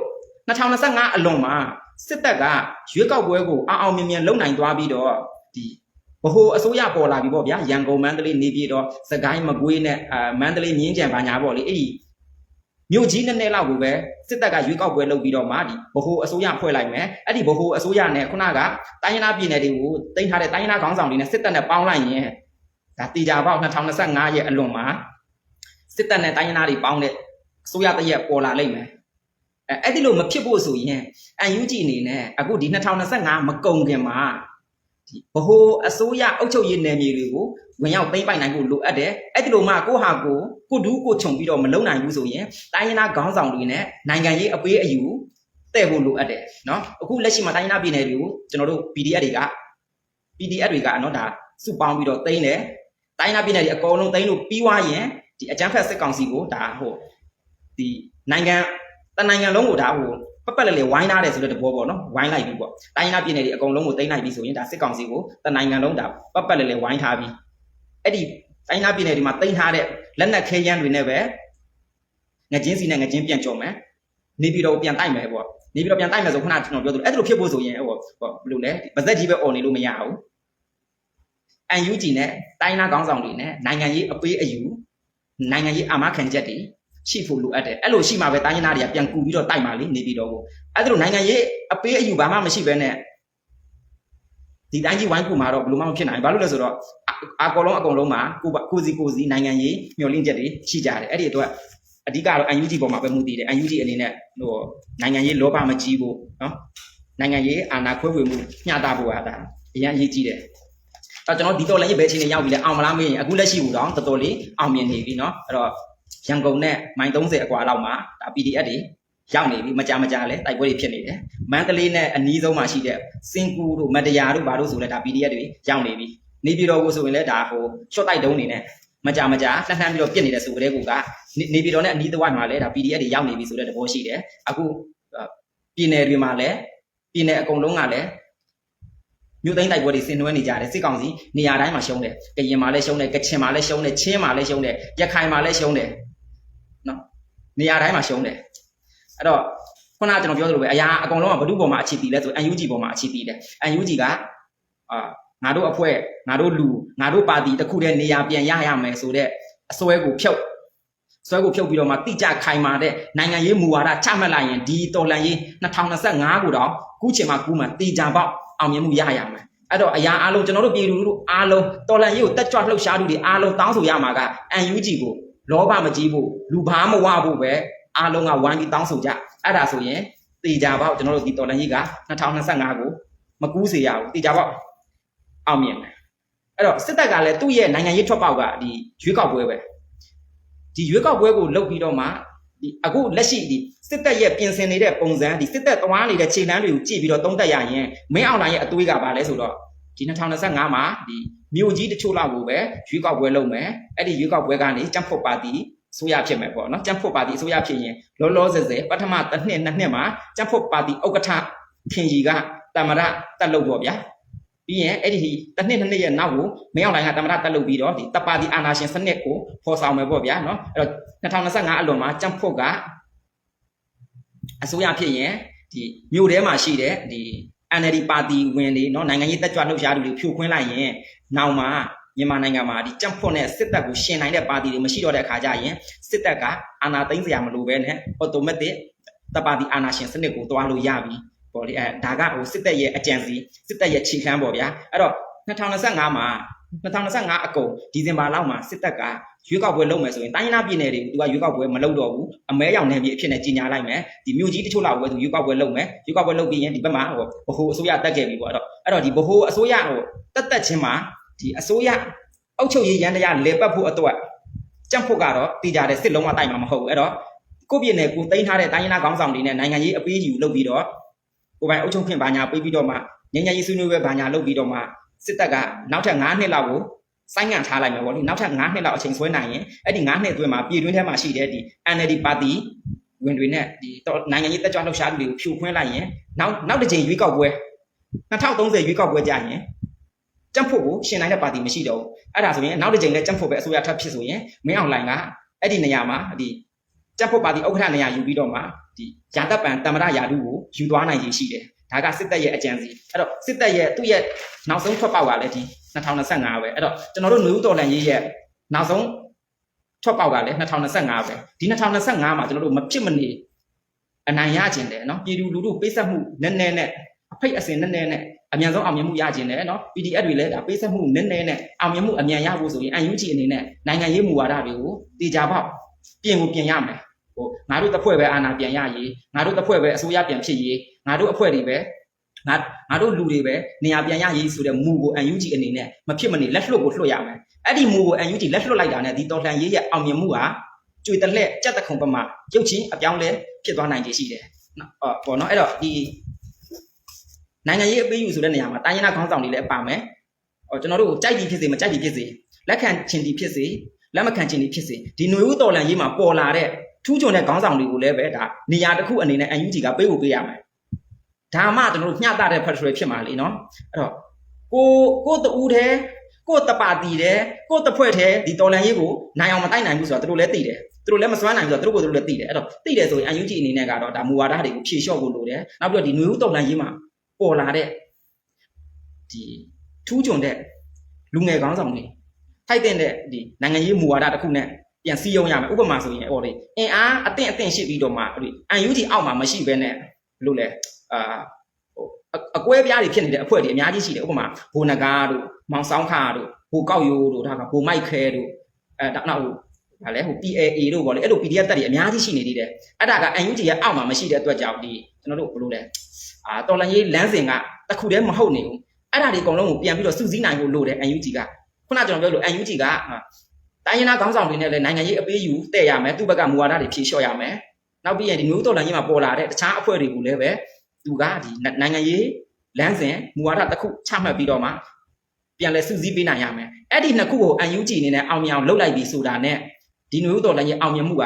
2025အလွန်မှာစစ်တပ်ကရွေးကောက်ပွဲကိုအောင်အောင်မြင်မြင်လုပ်နိုင်သွားပြီးတော့ဒီ ဗဟိုအစိုးရပေါ်လာပြီပေါ့ဗျာရန်ကုန်မန္တလေးနေပြည်တော်စကိုင်းမကွေးနဲ့အာမန္တလေးမြင်းကြံပါညာပေါ့လေအဲ့ဒီမြို့ကြီးနည်းနည်းလောက်ကိုပဲစစ်တပ်ကရွေးကောက်ပွဲလုပ်ပြီးတော့မှဒီဗဟိုအစိုးရဖွဲ့လိုက်မယ်အဲ့ဒီဗဟိုအစိုးရနဲ့ခုနကတိုင်းရင်းသားပြည်နယ်တွေကိုတင်ထားတဲ့တိုင်းရင်းသားခေါင်းဆောင်တွေနဲ့စစ်တပ်နဲ့ပေါင်းလိုက်ရင်ဒါတေချာပေါက်2025ရဲ့အလွန်မှာစစ်တပ်နဲ့တိုင်းရင်းသားတွေပေါင်းတဲ့အစိုးရတရက်ပေါ်လာလိမ့်မယ်အဲ့ဒီလိုမဖြစ်ဖို့ဆိုရင် UNG အနေနဲ့အခုဒီ2025မကုန်ခင်မှာ ဒီဗဟိုအစိုးရအုပ်ချုပ်ရေးနယ်မြေတွေကိုဝင်ရောက်သိမ်းပိုက်နိုင်ဖို့လိုအပ်တယ်အဲ့ဒီလိုမှကိုဟာကိုကိုဒူးကိုခြုံပြီးတော့မလုံနိုင်ဘူးဆိုရင်တိုင်းရင်းသားခေါင်းဆောင်တွေနဲ့နိုင်ငံရေးအပေးအယူတဲ့ဖို့လိုအပ်တယ်နော်အခုလက်ရှိမှာတိုင်းရင်းသားပြည်နယ်တွေကိုကျွန်တော်တို့ PDF တွေက PDF တွေကနော်ဒါစုပေါင်းပြီးတော့သိမ်းတယ်တိုင်းရင်းသားပြည်နယ်တွေအကုန်လုံးသိမ်းလို့ပြီးွားရင်ဒီအကြမ်းဖက်စစ်ကောင်စီကိုဒါဟိုဒီနိုင်ငံတနိုင်ငံလုံးကိုဒါဟို ပက်ပက်လဲလဲဝိုင်းထားတယ်ဆိုတဲ့တဘောပေါ့နော်ဝိုင်းလိုက်ပြီပေါ့တိုင်းရင်းသားပြည်နယ်တွေအကုန်လုံးကိုသိမ်းလိုက်ပြီဆိုရင်ဒါစစ်ကောင်စီကိုတနိုင်ငံလုံးဒါပက်ပက်လဲလဲဝိုင်းထားပြီအဲ့ဒီတိုင်းရင်းသားပြည်နယ်တွေမှာသိမ်းထားတဲ့လက်နက်ခဲယမ်းတွေနဲ့ပဲငကြင်းစီနဲ့ငကြင်းပြန်ကြော်မယ်နေပြည်တော်ပြန်တိုက်မယ်ပေါ့နေပြည်တော်ပြန်တိုက်မယ်ဆိုခုနကျွန်တော်ပြောသလိုအဲ့ဒါလိုဖြစ်ဖို့ဆိုရင်ဟိုဟိုဘယ်လိုလဲဗဇက်ကြီးပဲអော်နေလို့မရဘူး UNG နဲ့တိုင်းနာခေါင်းဆောင်တွေနဲ့နိုင်ငံရေးအပေးအယူနိုင်ငံရေးအာမခံချက်တွေ ရှိဖို့လိုအပ်တယ်အဲ့လိုရှိမှပဲတိုင်းရင်းသားတွေကပြန်ကူပြီးတော့တိုက်ပါလေနေပြီးတော့ကိုအဲ့ဒါလိုနိုင်ငံရေးအပေးအယူဘာမှမရှိဘဲနဲ့ဒီတိုင်းကြီးဝိုင်းကူမှာတော့ဘယ်လိုမှမဖြစ်နိုင်ဘူးဘာလို့လဲဆိုတော့အအကောင်လုံးအကောင်လုံးမှာကိုပါကိုစီကိုစီနိုင်ငံရေးမျှော်လင့်ချက်တွေရှိကြတယ်အဲ့ဒီအတွက်အဓိကတော့ UNG ပေါ်မှာပဲမူတည်တယ် UNG အနေနဲ့ဟိုနိုင်ငံရေးလောဘမကြီးဖို့နော်နိုင်ငံရေးအာဏာခွဲဝေမှုမျှတဖို့ဟာဒါအရင်အရေးကြီးတယ် အဲ့တော့ကျွန်တော်ဒီတော်လည်းဘယ်ချိန်နေရောက်ပြီလဲအောင်မလားမေးရင်အခုလက်ရှိဟူတော့တော်တော်လေးအောင်မြင်နေပြီเนาะအဲ့တော့ ရန်ကုန်နဲ့မိုင်30အကွာလောက်မှာဒါ PDF တွေရောက်နေပြီမကြမကြလဲတိုက်ပွဲတွေဖြစ်နေတယ်မန္တလေးနဲ့အနီးဆုံးမှာရှိတဲ့စင်ကူတို့မတရားတို့ဘာတို့ဆိုလဲဒါ PDF တွေရောက်နေပြီနေပြည်တော်ကိုဆိုရင်လဲဒါဟို short တိုက်တုံးနေနဲ့မကြမကြလှမ်းလှမ်းပြီးတော့ပြစ်နေတဲ့ဆိုကြတဲ့ကူကနေနေပြည်တော်နဲ့အနီးတစ်ဝိုက်မှာလဲဒါ PDF တွေရောက်နေပြီဆိုတဲ့သဘောရှိတယ်အခုပြည်နယ်တွေမှာလဲပြည်နယ်အကုန်လုံးကလည်း မြို့သိမ်းတိုက်ပွဲတွေဆင်နွှဲနေကြတယ်စစ်ကောင်စီနေရာတိုင်းမှာရှုံးတယ်ကရင်မှာလည်းရှုံးတယ်ကချင်မှာလည်းရှုံးတယ်ချင်းမှာလည်းရှုံးတယ်ရခိုင်မှာလည်းရှုံးတယ်နော်နေရာတိုင်းမှာရှုံးတယ်အဲ့တော့ခုနကကျွန်တော်ပြောသလိုပဲအရာအကုန်လုံးကဘ누구ပေါ်မှာအခြေတည်လဲဆို UNG ပေါ်မှာအခြေတည်တယ် UNG ကအာငါတို့အဖွဲ့ငါတို့လူငါတို့ပါတီတစ်ခုတည်းနေရာပြန်ရရမယ်ဆိုတော့အစွဲကိုဖြုတ်စွဲကိုဖြုတ်ပြီးတော့မှတိကျခိုင်မာတဲ့နိုင်ငံရေးမူဝါဒချမှတ်လိုက်ရင်ဒီတော်လှန်ရေး2025ကိုတော့ကူးချင်မှကူးမှတေချာပေါက် အောင်မြင်မှုရရမယ်အဲ့တော့အရာအားလုံးကျွန်တော်တို့ပြည်သူလူထုအားလုံးတော်လှန်ရေးကိုတက်ကြွလှုပ်ရှားသူတွေအားလုံးတောင်းဆိုရမှာက UNG ကိုလောဘမကြီးဖို့လူဘာမဝဖို့ပဲအားလုံးကဝိုင်းပြီးတောင်းဆိုကြအဲ့ဒါဆိုရင်တေချာပေါက်ကျွန်တော်တို့ဒီတော်လှန်ရေးက2025ကိုမကူးစေရဘူးတေချာပေါက်အောင်မြင်တယ်အဲ့တော့စစ်တပ်ကလည်းသူ့ရဲ့နိုင်ငံရေးထွက်ပေါက်ကဒီရွေးကောက်ပွဲပဲဒီရွေးကောက်ပွဲကိုလုပ်ပြီးတော့မှ ဒီအခုလက်ရှိဒီစစ်တပ်ရဲ့ပြင်ဆင်နေတဲ့ပုံစံဒီစစ်တပ်သွားနေတဲ့ခြေလှမ်းတွေကိုကြည့်ပြီးတော့သုံးသပ်ရရင်မင်းအောင်လှိုင်ရဲ့အသွေးကပါလဲဆိုတော့ဒီ2025မှာဒီမြို့ကြီးတချို့လောက်ကိုပဲရွေးကောက်ပွဲလုပ်မယ်အဲ့ဒီရွေးကောက်ပွဲကနေကြံ့ဖို့ပါတီအစိုးရဖြစ်မယ်ပေါ့နော်ကြံ့ဖို့ပါတီအစိုးရဖြစ်ရင်လောလောဆယ်ဆယ်ပထမတစ်နှစ်နှစ်နှစ်မှာကြံ့ဖို့ပါတီဥက္ကဋ္ဌခင်ကြီးကတမရတက်လို့ပေါ့ဗျာ ပြီးရင်အဲ့ဒီတစ်နှစ်နှစ်နှစ်ရဲ့နောက်ကိုမင်းအောင်လိုင်ကတမရတက်လုပ်ပြီးတော့ဒီတပါတီအာနာရှင်စနစ်ကိုဖော်ဆောင်မယ်ပေါ့ဗျာနော်အဲ့တော့2025အလွန်မှာကြံ့ဖို့ကအစိုးရဖြစ်ရင်ဒီမြို့ထဲမှာရှိတဲ့ဒီ NLD ပါတီဝင်တွေနော်နိုင်ငံရေးတက်ကြွလှုပ်ရှားသူတွေဖြိုခွင်းလိုက်ရင်နောက်မှာမြန်မာနိုင်ငံမှာဒီကြံ့ဖွတ်နဲ့စစ်တပ်ကိုရှင်နိုင်တဲ့ပါတီတွေမရှိတော့တဲ့အခါကျရင်စစ်တပ်ကအာဏာသိမ်းစရာမလိုပဲနဲ့အော်တိုမက်တစ်တပါတီအာဏာရှင်စနစ်ကိုတွားလို့ရပြီ ပေါ့လေအဲဒါကဟိုစစ်တပ်ရဲ့အကြံစီစစ်တပ်ရဲ့ခြေခံပေါ့ဗျာအဲ့တော့2025မှာ2025အကုန်ဒီဇင်ဘာလောက်မှာစစ်တပ်ကရွေးကောက်ပွဲလုပ်မယ်ဆိုရင်တိုင်းရင်းသားပြည်နယ်တွေသူကရွေးကောက်ပွဲမလုပ်တော့ဘူးအမဲရောင်နယ်မြေအဖြစ်နဲ့ကြီးညာလိုက်မယ်ဒီမြို့ကြီးတချို့လောက်ပဲသူရွေးကောက်ပွဲလုပ်မယ်ရွေးကောက်ပွဲလုပ်ပြီးရင်ဒီဘက်မှာဟိုဘဟိုအစိုးရတက်ခဲ့ပြီပေါ့အဲ့တော့အဲ့တော့ဒီဘဟိုအစိုးရဟိုတက်တက်ချင်းမှာဒီအစိုးရအုပ်ချုပ်ရေးရန်တရားလေပတ်ဖို့အတွက်ကြံ့ဖို့ကတော့တည်ကြတဲ့စစ်လုံးဝတိုက်မှာမဟုတ်ဘူးအဲ့တော့ကိုယ့်ပြည်နယ်ကိုတင်ထားတဲ့တိုင်းရင်းသားခေါင်းဆောင်တွေနဲ့နိုင်ငံရေးအပေးယူလုပ်ပြီးတော့ ကိုယ်ပိုင်အုပ်ချုပ်ခွင့်ဘာညာပေးပြီးတော့မှညဉ့်ညဉ့်ရေးဆွေးနွေးပွဲဘာညာလုပ်ပြီးတော့မှစစ်တပ်ကနောက်ထပ်9နှစ်လောက်ကိုစိုင်းငံ့ထားလိုက်မယ်ပေါ့လေနောက်ထပ်9နှစ်လောက်အချိန်ဆွဲနိုင်ရင်အဲ့ဒီ9နှစ်အတွင်းမှာပြည်တွင်းထဲမှာရှိတဲ့ဒီ NLD ပါတီဝင်တွေနဲ့ဒီနိုင်ငံရေးတက်ကြွလှုပ်ရှားသူတွေကိုဖြိုခွင်းလိုက်ရင်နောက်နောက်တစ်ချိန်ရွေးကောက်ပွဲ2030ရွေးကောက်ပွဲကြာရင်ကြံ့ဖို့ကိုရှင်နိုင်တဲ့ပါတီမရှိတော့ဘူးအဲ့ဒါဆိုရင်နောက်တစ်ချိန်လဲကြံ့ဖို့ပဲအစိုးရထပ်ဖြစ်ဆိုရင်မင်းအောင်လှိုင်ကအဲ့ဒီနေရာမှာဒီကြံ့ဖို့ပါတီဥက္ကဋ္ဌနေရာယူပြီးတော့မှ ဒီရာတပ်ပံတမရယာတုကိုယူသွားနိုင်ရည်ရှိတယ်ဒါကစစ်တပ်ရဲ့အကြံစီအဲ့တော့စစ်တပ်ရဲ့သူ့ရဲ့နောက်ဆုံးထွက်ပေါက်ကလည်းဒီ2025ပဲအဲ့တော့ကျွန်တော်တို့ຫນွေဦးတော်လန်ရေးရဲ့နောက်ဆုံးထွက်ပေါက်ကလည်း2025ပဲဒီ2025မှာကျွန်တော်တို့မဖြစ်မနေအနိုင်ရခြင်းတယ်နော်ပြည်သူလူထုပေးဆက်မှုနည်းနည်းနဲ့အဖိတ်အစင်နည်းနည်းနဲ့အမြန်ဆုံးအောင်မြင်မှုရခြင်းတယ်နော် PDF တွေလည်းဒါပေးဆက်မှုနည်းနည်းနဲ့အောင်မြင်မှုအမြန်ရဖို့ဆိုရင် UNG အနေနဲ့နိုင်ငံရေးမူဝါဒတွေကိုတေချာပေါက်ပြင်ကိုပြင်ရမယ် ဟိုငါတို့တစ်ဖွဲ့ပဲအာဏာပြန်ရရေးငါတို့တစ်ဖွဲ့ပဲအစိုးရပြန်ဖြစ်ရေးငါတို့အဖွဲ့တွေပဲငါငါတို့လူတွေပဲနေရာပြန်ရရေးဆိုတဲ့မူကို UNG အနေနဲ့မဖြစ်မနေလက်လွတ်ကိုလွှတ်ရမယ်အဲ့ဒီမူကို UNG လက်လွတ်လိုက်တာနဲ့ဒီတော်လှန်ရေးရဲ့အောင်မြင်မှုဟာကျွေတလက်ကြက်တခုံပမာရုပ်ချင်းအပြောင်းလဲဖြစ်သွားနိုင်ခြေရှိတယ်နော်အော်ပေါ့နော်အဲ့တော့ဒီနိုင်ငံရေးအပေးယူဆိုတဲ့နေရာမှာတိုင်းရင်းသားခေါင်းဆောင်တွေလည်းပါမယ်ဟောကျွန်တော်တို့ကြိုက်သည်ဖြစ်စေမကြိုက်သည်ဖြစ်စေလက်ခံချင်သည်ဖြစ်စေလက်မခံချင်သည်ဖြစ်စေဒီຫນွေဦးတော်လှန်ရေးမှာပေါ်လာတဲ့ ထူးချွန်တဲ့ခေါင်းဆောင်တွေကိုလည်းပဲဒါနေရာတစ်ခုအနေနဲ့ UNG ကပေးဖို့ပေးရမယ်ဒါမှကျွန်တော်တို့မျှတတဲ့ federal ဖြစ်မှာလေနော်အဲ့တော့ကိုကိုတူးတဲ့ကိုတပါတီတဲ့ကိုတဖွဲ့တဲ့ဒီတော်လန်ရေးကိုနိုင်အောင်မတိုက်နိုင်ဘူးဆိုတော့သူတို့လည်းသိတယ်သူတို့လည်းမစွမ်းနိုင်ဘူးဆိုတော့သူတို့ကိုသူတို့လည်းသိတယ်အဲ့တော့သိတယ်ဆိုရင် UNG အနေနဲ့ကတော့ဒါမူဝါဒတွေကိုဖြေလျှော့ဖို့လိုတယ်နောက်ပြီးတော့ဒီຫນွေဦးတော်လန်ရေးမှာပေါ်လာတဲ့ဒီထူးချွန်တဲ့လူငယ်ခေါင်းဆောင်တွေထိုက်တဲ့ဒီနိုင်ငံရေးမူဝါဒတစ်ခုနဲ့ ပြန်စည်းရုံးရမယ်ဥပမာဆိုရင်ဟောလေအင်အားအသင့်အသင့်ရှိပြီးတော့မှဒီ UNG အောက်မှာမရှိဘဲနဲ့ဘယ်လိုလဲအာဟိုအကွဲပြားတွေဖြစ်နေတဲ့အဖွဲ့တွေအများကြီးရှိတယ်ဥပမာဘိုနဂါတို့မောင်ဆောင်ခါတို့ဘိုကောက်ယိုးတို့ဒါကဘိုမိုက်ခဲတို့အဲဒါနောက်ဟိုဗာလဲဟို PAA တို့ဗောလေအဲ့လို PDF တက်တွေအများကြီးရှိနေသေးတယ်အဲ့ဒါက UNG ရဲ့အောက်မှာမရှိတဲ့အတွက်ကြောင့်ဒီကျွန်တော်တို့ဘယ်လိုလဲအာတော်လန်ရေးလမ်းစဉ်ကတစ်ခုတည်းမဟုတ်နေဘူးအဲ့ဒါတွေအကုန်လုံးကိုပြန်ပြီးတော့စုစည်းနိုင်ဖို့လိုတယ် UNG ကခုနကျွန်တော်ပြောလို့ UNG က တိုင်းရင်းသားခေါင်းဆောင်တွေနဲ့လည်းနိုင်ငံရေးအပေးယူတဲ့ရမယ်သူ့ဘက်ကမူဝါဒတွေဖြေလျှော့ရမယ်နောက်ပြီးရင်ဒီမျိုးတော်လန်ကြီးမှာပေါ်လာတဲ့တခြားအဖွဲ့တွေကိုလည်းပဲသူကဒီနိုင်ငံရေးလမ်းစဉ်မူဝါဒတစ်ခုချမှတ်ပြီးတော့မှပြန်လဲစုစည်းပေးနိုင်ရမယ်အဲ့ဒီနှစ်ခုကို UNG အနေနဲ့အောင်မြင်အောင်လုပ်လိုက်ပြီဆိုတာနဲ့ဒီမျိုးတော်လန်ကြီးအောင်မြင်မှုက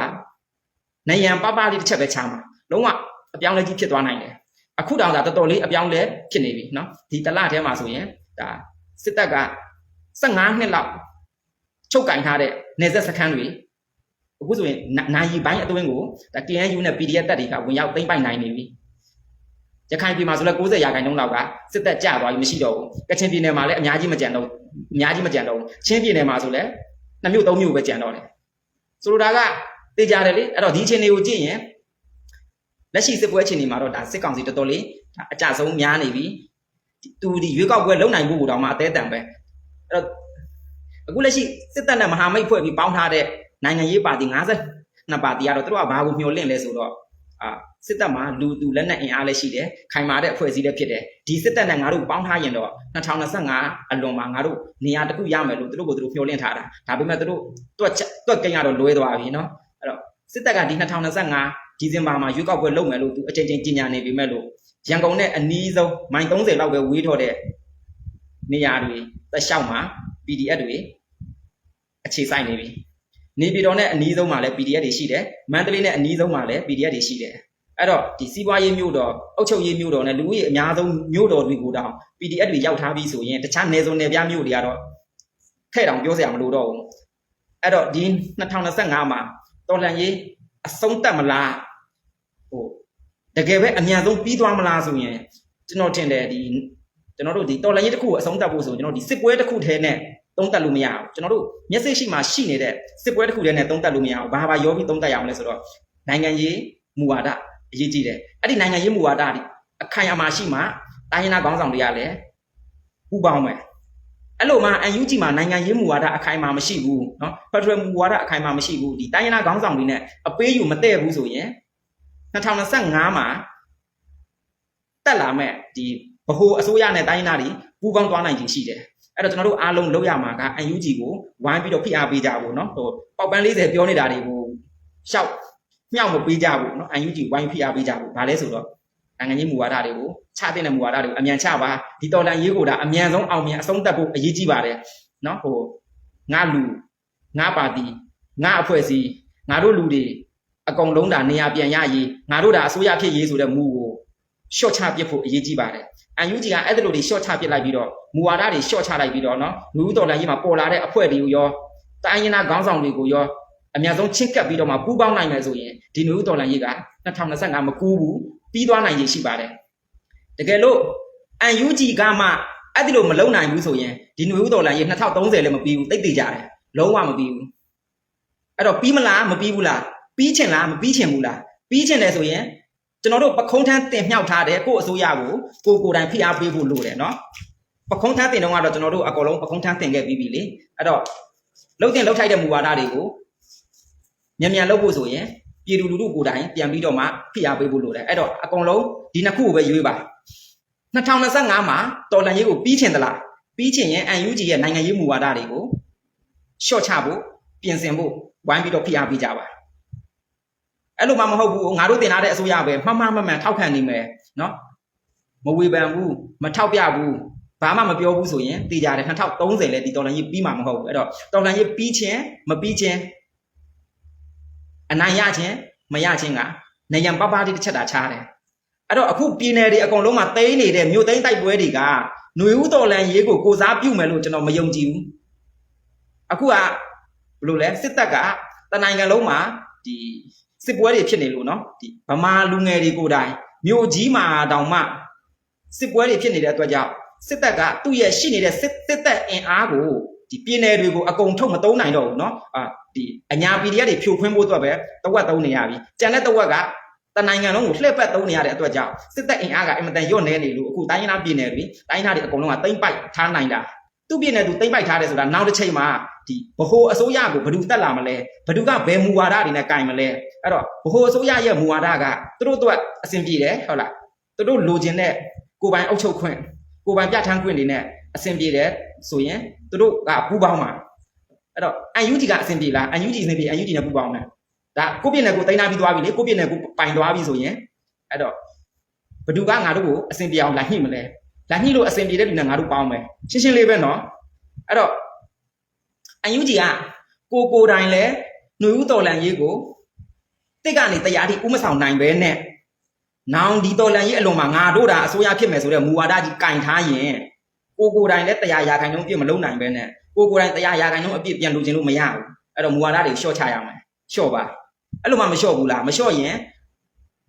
နိုင်ရန်ပပလေးတစ်ချက်ပဲချမှာလုံးဝအပြောင်းလဲကြီးဖြစ်သွားနိုင်တယ် အခုတောင်သာတော်တော်လေးအပြောင်းလဲဖြစ်နေပြီเนาะဒီတစ်လထဲမှာဆိုရင်ဒါစစ်တပ်က15နှစ်လောက် ချုပ်ကင်ထားတဲ့နေဆက်စခန်းတွေအခုဆိုရင်နာနာယီပိုင်းအတွင်းကိုဒါ KNU နဲ့ PDF တပ်တွေကဝင်ရောက်သိမ်းပိုက်နိုင်နေပြီရခိုင်ပြည်မှာဆိုလဲ90ရာခိုင်နှုန်းလောက်ကစစ်တပ်ကျသွားပြီမရှိတော့ဘူးကချင်ပြည်နယ်မှာလည်းအများကြီးမကြံတော့ဘူးအများကြီးမကြံတော့ဘူးချင်းပြည်နယ်မှာဆိုလဲနှစ်မြို့သုံးမြို့ပဲကြံတော့တယ်ဆိုလိုတာကသိကြတယ်လေအဲ့တော့ဒီချင်းတွေကိုကြည့်ရင်လက်ရှိစစ်ပွဲချင်းတွေမှာတော့ဒါစစ်ကောင်စီတော်တော်လေးဒါအကြဆုံးများနေပြီသူဒီရွေးကောက်ပွဲလုံနိုင်ဖို့ကိုတောင်မှအသေးတန်ပဲအဲ့တော့ အခုလက်ရှိစစ်တပ်နဲ့မဟာမိတ်ဖွဲ့ပြီးပေါင်းထားတဲ့နိုင်ငံရေးပါတီ52ပါတီကတော့သူတို့ကဘာကိုမျှော်လင့်လဲဆိုတော့အာစစ်တပ်မှာလူသူလက်နက်အင်အားလည်းရှိတယ်ခိုင်မာတဲ့အဖွဲ့အစည်းလည်းဖြစ်တယ်ဒီစစ်တပ်နဲ့ငါတို့ပေါင်းထားရင်တော့2025အလွန်မှာငါတို့နေရာတစ်ခုရမယ်လို့သူတို့ကိုသူတို့မျှော်လင့်ထားတာဒါပေမဲ့သူတို့တွက်တွက်ကင်ကတော့လွဲသွားပြီနော်အဲ့တော့စစ်တပ်ကဒီ2025ဒီဇင်ဘာမှာရွေးကောက်ပွဲလုပ်မယ်လို့သူအချိန်ချင်းကြေညာနေပြီမဲ့လို့ရန်ကုန်နဲ့အနီးဆုံးမိုင်30လောက်ပဲဝေးထော်တဲ့နေရာတွေတက်လျှောက်မှာ PDF တွေအခြေစိုက်နေပြီနေပြည်တော်နဲ့အနီးဆုံးမှာလည်း PDF တွေရှိတယ်မန္တလေးနဲ့အနီးဆုံးမှာလည်း PDF တွေရှိတယ်အဲ့တော့ဒီစီးပွားရေးမြို့တော်အုပ်ချုပ်ရေးမြို့တော်နဲ့လူဦးရေအများဆုံးမြို့တော်တွေကိုတောင် PDF တွေရောက်ထားပြီဆိုရင်တခြားနယ်စုံနယ်ပြားမြို့တွေကတော့ထဲ့တောင်ပြောစရာမလိုတော့ဘူးအဲ့တော့ဒီ2025မှာတော်လန်ရေးအဆုံးသတ်မလားဟိုတကယ်ပဲအမြန်ဆုံးပြီးသွားမလားဆိုရင်ကျွန်တော်ထင်တယ်ဒီကျွန်တော်တို့ဒီတော်လန်ရေးတစ်ခုကိုအဆုံးသတ်ဖို့ဆိုရင်ကျွန်တော်ဒီစစ်ပွဲတစ်ခုထဲနဲ့ သုံးသပ်လို့မရဘူးကျွန်တော်တို့မျက်စိရှိမှရှိနေတဲ့စစ်ပွဲတစ်ခုထဲနဲ့သုံးသပ်လို့မရဘူးဘာဘာရောပြီးသုံးသပ်ရအောင်လဲဆိုတော့နိုင်ငံရေးမူဝါဒအရေးကြီးတယ်အဲ့ဒီနိုင်ငံရေးမူဝါဒတွေအခိုင်အမာရှိမှတိုင်းရင်းသားခေါင်းဆောင်တွေကလည်းပူပေါင်းမယ်အဲ့လိုမှ UNG မှာနိုင်ငံရေးမူဝါဒအခိုင်အမာမရှိဘူးเนาะ Federal မူဝါဒအခိုင်အမာမရှိဘူးဒီတိုင်းရင်းသားခေါင်းဆောင်တွေနဲ့အပေးယူမတည့်ဘူးဆိုရင်2025မှာတက်လာမဲ့ဒီဗဟိုအစိုးရနဲ့တိုင်းရင်းသားတွေပူးပေါင်းသွားနိုင်ခြင်းရှိတယ် အဲ့တော့ကျွန်တော်တို့အားလုံးလောက်ရမှာက UNG ကိုဝိုင်းပြီးတော့ဖိအားပေးကြဖို့เนาะဟိုပေါက်ပန်း40ပြောနေတာတွေကိုရှောက်မြောက်မပေးကြဘူးเนาะ UNG ဝိုင်းဖိအားပေးကြဖို့ဘာလဲဆိုတော့နိုင်ငံရေးမူဝါဒတွေကိုချတဲ့မူဝါဒတွေကိုအမြန်ချပါဒီတော်လန်ရေးကိုဒါအမြန်ဆုံးအောင်မြင်အဆုံးသတ်ဖို့အရေးကြီးပါတယ်เนาะဟိုငါလူငါပါတီငါအဖွဲ့အစည်းငါတို့လူတွေအကုန်လုံးဒါနေရာပြန်ရရေးငါတို့ဒါအစိုးရဖြစ်ရေးဆိုတဲ့မူကို ရှော့ချပစ်ဖို့အရေးကြီးပါတယ်အန်ယူဂျီကအဲ့ဒါလိုတွေရှော့ချပစ်လိုက်ပြီးတော့မူဝါဒတွေရှော့ချလိုက်ပြီးတော့နော်လူဦးတော်လိုင်းကြီးမှာပေါ်လာတဲ့အဖွဲ့တွေကိုရောတိုင်းရင်းသားခေါင်းဆောင်တွေကိုရောအများဆုံးချစ်ကပ်ပြီးတော့မှပူးပေါင်းနိုင်မယ်ဆိုရင်ဒီလူဦးတော်လိုင်းကြီးက2025မကူးဘူးပြီးသွားနိုင်ရည်ရှိပါတယ်တကယ်လို့အန်ယူဂျီကမှအဲ့ဒီလိုမလုံနိုင်ဘူးဆိုရင်ဒီလူဦးတော်လိုင်းကြီး2030လည်းမပြီးဘူးတိတ်တိတ်ကြတယ်လုံးဝမပြီးဘူးအဲ့တော့ပြီးမလားမပြီးဘူးလားပြီးချင်လားမပြီးချင်ဘူးလားပြီးချင်တယ်ဆိုရင် ကျွန်တော်တို့ပခုံးထမ်းတင်မြှောက်ထားတယ်ကို့အစိုးရကိုကိုကိုယ်တိုင်ဖိအားပေးဖို့လိုတယ်နော်ပခုံးထမ်းတင်တော့ကတော့ကျွန်တော်တို့အကောင်လုံးပခုံးထမ်းတင်ခဲ့ပြီးပြီလေအဲ့တော့လှုပ်တင်လှုပ်ထိုက်တဲ့မူဝါဒတွေကိုမြန်မြန်လှုပ်ဖို့ဆိုရင်ပြည်သူလူထုကိုယ်တိုင်ပြန်ပြီးတော့မှဖိအားပေးဖို့လိုတယ်အဲ့တော့အကောင်လုံးဒီနှစ်ခုကိုပဲရွေးပါ2025မှာတော်လန်ရေးကိုပြီးချင်သလားပြီးချင်ရင် UNG ရဲ့နိုင်ငံရေးမူဝါဒတွေကိုရှော့ချဖို့ပြင်ဆင်ဖို့ဝိုင်းပြီးတော့ဖိအားပေးကြပါ အဲ့လိုမှမဟုတ်ဘူးငါတို့တင်ထားတဲ့အစိုးရပဲမှန်မှန်မှန်မှန်ထောက်ခံနေမယ်နော်မဝေဖန်ဘူးမထောက်ပြဘူးဘာမှမပြောဘူးဆိုရင်တည်ကြတယ်2030လဲဒီတော်လန်ရေးပြီးမှာမဟုတ်ဘူးအဲ့တော့တော်လန်ရေးပြီးချင်းမပြီးချင်းအနိုင်ရချင်းမရချင်းကနေရန်ပပတိတစ်ချက်တာချားတယ်အဲ့တော့အခုပြည်နယ်တွေအကုန်လုံးမှာတိန်းနေတဲ့မြို့သိန်းတိုက်ပွဲတွေကຫນွေဦးတော်လန်ရေးကိုကိုစားပြုမယ်လို့ကျွန်တော်မယုံကြည်ဘူးအခုကဘယ်လိုလဲစစ်တပ်ကတနိုင်ငံလုံးမှာဒီ စစ်ပွဲတွေဖြစ်နေလို့နော်ဒီဗမာလူငယ်တွေကိုယ်တိုင်မြို့ကြီးမှာတောင်မှစစ်ပွဲတွေဖြစ်နေတဲ့အတွက်ကြောင့်စစ်တပ်ကသူ့ရဲ့ရှိနေတဲ့စစ်စစ်တပ်အင်အားကိုဒီပြည်နယ်တွေကိုအကုန်ထုတ်မသုံးနိုင်တော့ဘူးနော်အာဒီအညာပြည်တွေကတွေဖြိုခွင်းဖို့အတွက်ပဲတဝက်သုံးနေရပြီကြံတဲ့တဝက်ကတနိုင်ငံလုံးကိုလှည့်ပတ်သုံးနေရတဲ့အတွက်ကြောင့်စစ်တပ်အင်အားကအင်မတန်ညော့နေနေလို့အခုတိုင်းရင်းသားပြည်နယ်တွေတိုင်းရင်းသားတွေအကုန်လုံးကတိမ့်ပိုက်ထားနိုင်တာသူ့ပြည်နယ်သူတိမ့်ပိုက်ထားတယ်ဆိုတာနောက်တစ်ချိန်မှာဒီဗဟိုအစိုးရကိုဘယ်သူတက်လာမလဲဘယ်သူကဘယ်မူဝါဒတွေနဲ့ကင်မလဲ အဲ့တော့ဗဟိုအစိုးရရဲ့မူဝါဒကသူတို့အတွက်အဆင်ပြေတယ်ဟုတ်လားသူတို့လိုချင်တဲ့ကိုယ်ပိုင်အုပ်ချုပ်ခွင့်ကိုယ်ပိုင်ပြဋ္ဌာန်းခွင့်တွေနဲ့အဆင်ပြေတယ်ဆိုရင်သူတို့ကပူးပေါင်းမှာအဲ့တော့ UNG ကအဆင်ပြေလား UNG အဆင်ပြေ UNG နဲ့ပူးပေါင်းမယ်ဒါကိုယ့်ပြည်နယ်ကိုတင်ထားပြီးသွားပြီလေကိုယ့်ပြည်နယ်ကိုပိုင်သွားပြီဆိုရင်အဲ့တော့ဘယ်သူကငါတို့ကိုအဆင်ပြေအောင်လာညှိမလဲလာညှိလို့အဆင်ပြေတဲ့လူနဲ့ငါတို့ပေါင်းမယ်ရှင်းရှင်းလေးပဲနော်အဲ့တော့ UNG ကကိုကိုတိုင်လဲຫນွေဦးတော်လန်ရေးကို တစ်ကနေတရားတိဥမဆောင်နိုင်ပဲနဲ့နောင်ဒီတော်လန်ကြီးအလွန်မှာငါတို့ဒါအစိုးရဖြစ်မယ်ဆိုတဲ့မူဝါဒကြီးကင်ထားရင်ကိုကိုယ်တိုင်လည်းတရားရာခိုင်နှုန်းအပြည့်မလုံးနိုင်ပဲနဲ့ကိုကိုယ်တိုင်တရားရာခိုင်နှုန်းအပြည့်ပြန်လို့ခြင်းလို့မရဘူးအဲ့တော့မူဝါဒတွေရှော့ချရမယ်ရှော့ပါအဲ့လိုမှမရှော့ဘူးလားမရှော့ရင်